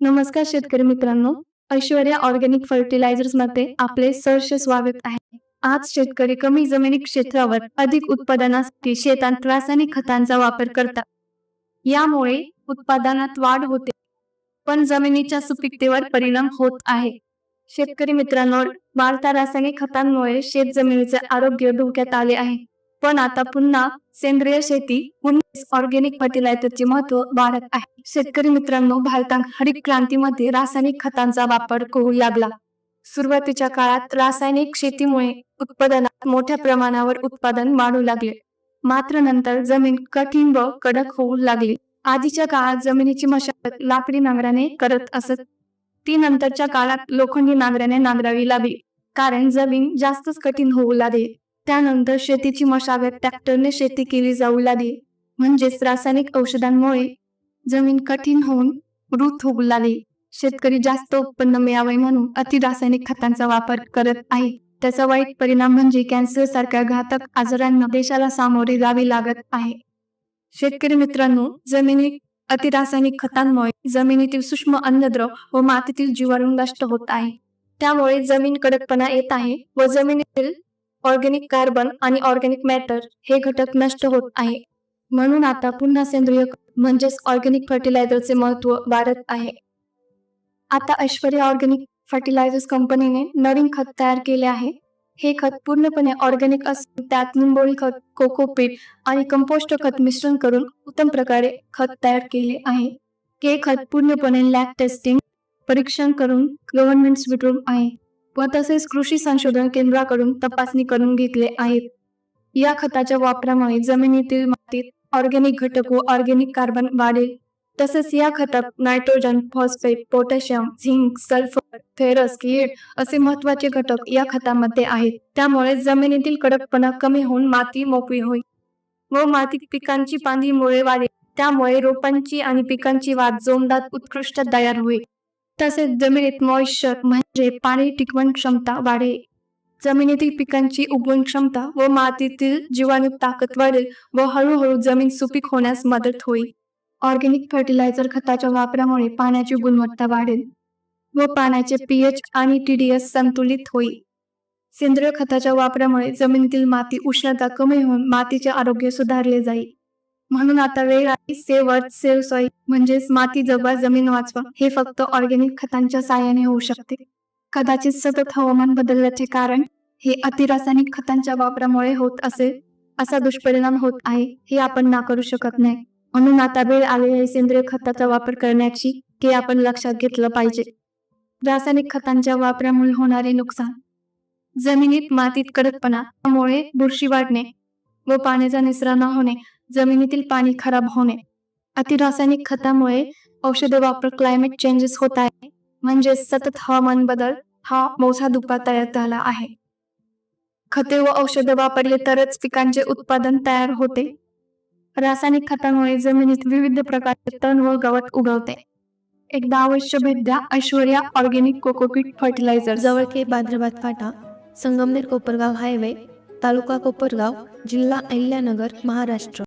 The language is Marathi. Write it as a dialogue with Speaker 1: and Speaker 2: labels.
Speaker 1: नमस्कार शेतकरी मित्रांनो. ऐश्वर्या ऑर्गॅनिक फर्टिलायझर्समध्ये आपले सहर्ष स्वागत आहे. आज शेतकरी कमी जमिनी क्षेत्रावर अधिक उत्पादनासाठी शेतात रासायनिक खतांचा वापर करतात. यामुळे उत्पादनात वाढ होते. पण जमिनीच्या सुपीकतेवर परिणाम होत आहे. शेतकरी मित्रांनो वाढता रासायनिक खतांमुळे शेत जमिनीचे आरोग्य धोक्यात आले आहे. पण आता पुन्हा सेंद्रिय शेती ऑर्गॅनिक फर्टिलायझरचे महत्त्व वाढत आहे. शेतकरी मित्रांनो भारतात हरित क्रांतीमध्ये रासायनिक खतांचा वापर करू लागला. सुरुवातीच्या काळात रासायनिक शेतीमुळे उत्पादनात मोठ्या प्रमाणावर उत्पादन वाढू लागले. मात्र नंतर जमीन कठीण व कडक होऊ लागली. आधीच्या काळात जमिनीची मशागत लाकडी नांगराने करत असत. ती नंतरच्या काळात लोखंडी नांगराने नांगरावी लागली. कारण जमीन जास्तच कठीण होऊ लागली. त्यानंतर शेतीची मशागत ट्रॅक्टरने शेती केली जाऊ लागली. म्हणजेच रासायनिक औषधांमुळे जमीन कठीण होऊन मृत होऊ लागली. शेतकरी जास्त उत्पन्न मिळावे म्हणून अति रासायनिक खतांचा वापर करत आहे त्याचा वाईट परिणाम म्हणजे कॅन्सर सारख्या घातक आजारांना देशाला सामोरे जावे लागत आहे. शेतकरी मित्रांनो जमिनी अति रासायनिक खतांमुळे जमिनीतील सूक्ष्म अन्नद्रव व मातीतील जीवाणू नष्ट होत आहे. त्यामुळे जमीन कडकपणा येत आहे व जमिनीतील ऑर्गेनिक कार्बन आणि ऑर्गेनिक मॅटर हे घटक नष्ट होत आहे. म्हणून आता पुन्हा सेंद्रिय म्हणजेच ऑर्गेनिक फर्टिलायझरचे महत्त्व वाढत आहे. आता ऐश्वर्या ऑर्गेनिक फर्टिलायझर्स कंपनीने नवीन खत तयार केले आहे. हे खत पूर्णपणे ऑर्गॅनिक असून त्यात निंबोळी खत कोकोपीट आणि कंपोस्ट खत मिश्रण करून उत्तम प्रकारे खत तयार केले आहे. हे खत पूर्णपणे लॅब टेस्टिंग परीक्षण करून गव्हर्नमेंट स्वीटरूम आहे. व तसेच कृषी संशोधन केंद्राकडून तपासणी करून घेतले आहेत. या खताच्या वापरामुळे जमिनीतील मातीत ऑर्गॅनिक घटक व ऑर्गॅनिक कार्बन वाढेल. तसेच या खतात nitrogen phosphate potassium zinc sulphur ferrous कीड असे महत्त्वाचे घटक या खतामध्ये आहेत. त्यामुळे जमिनीतील कडकपणा कमी होऊन माती मोकळी होईल व मातीत पिकांची पांढरी मुळे वाढेल. त्यामुळे रोपांची आणि पिकांची वाढ जोमदार उत्कृष्ट तयार होईल. तसेच जमिनीत मॉइश्चर म्हणजे पाणी टिकवण क्षमता वाढेल. जमिनीतील पिकांची उगवण क्षमता व मातीतील जीवाणू ताकद वाढेल व हळूहळू जमीन सुपीक होण्यास मदत होईल. ऑर्गॅनिक फर्टिलायझर खताच्या वापरामुळे पाण्याची गुणवत्ता वाढेल व पाण्याचे पीएच आणि टीडीएस संतुलित होईल. सेंद्रिय खताच्या वापरामुळे जमिनीतील माती उष्णता कमी होऊन मातीचे आरोग्य सुधारले जाईल. म्हणून आता वेळ आहे सेव्ह अर्थ सेव्ह सॉईल म्हणजेच माती जगवा जमीन वाचवा. हे फक्त ऑर्गॅनिक खतांच्या साहाय्याने होऊ शकते. कदाचित सतत हवामान बदलल्याचे कारण हे अतिरासायनिक खतांच्या वापरामुळे होत असेल असा दुष्परिणाम होत आहे हे आपण नाकारू शकत नाही. म्हणून आता वेळ आलेल्या सेंद्रिय खताचा वापर करण्याची हे आपण लक्षात घेतलं पाहिजे. रासायनिक खतांच्या वापरामुळे होणारे नुकसान. जमिनीत मातीत कडकपणा त्यामुळे बुरशी वाढणे व पाण्याचा निचरा न होणे जमिनीतील पाणी खराब होणे. अतिरासायनिक खतामुळे औषध वापर क्लायमेट चेंजेस होत आहे. म्हणजे सतत हवामान बदल हा मोठा धोका तयार झाला आहे. खते व औषध वापरले तरच पिकांचे उत्पादन तयार होते. रासायनिक खतांमुळे जमिनीत विविध प्रकारचे तण व गवत उगवते. एकदा अवश्य भेट द्या ऐश्वर्या ऑर्गेनिक कोकोपीट फर्टिलायझर
Speaker 2: जवळ के बाद्रबाद फाटा संगमनेर कोपरगाव हायवे तालुका कोपरगाव जिल्हा अहिल्यानगर महाराष्ट्र.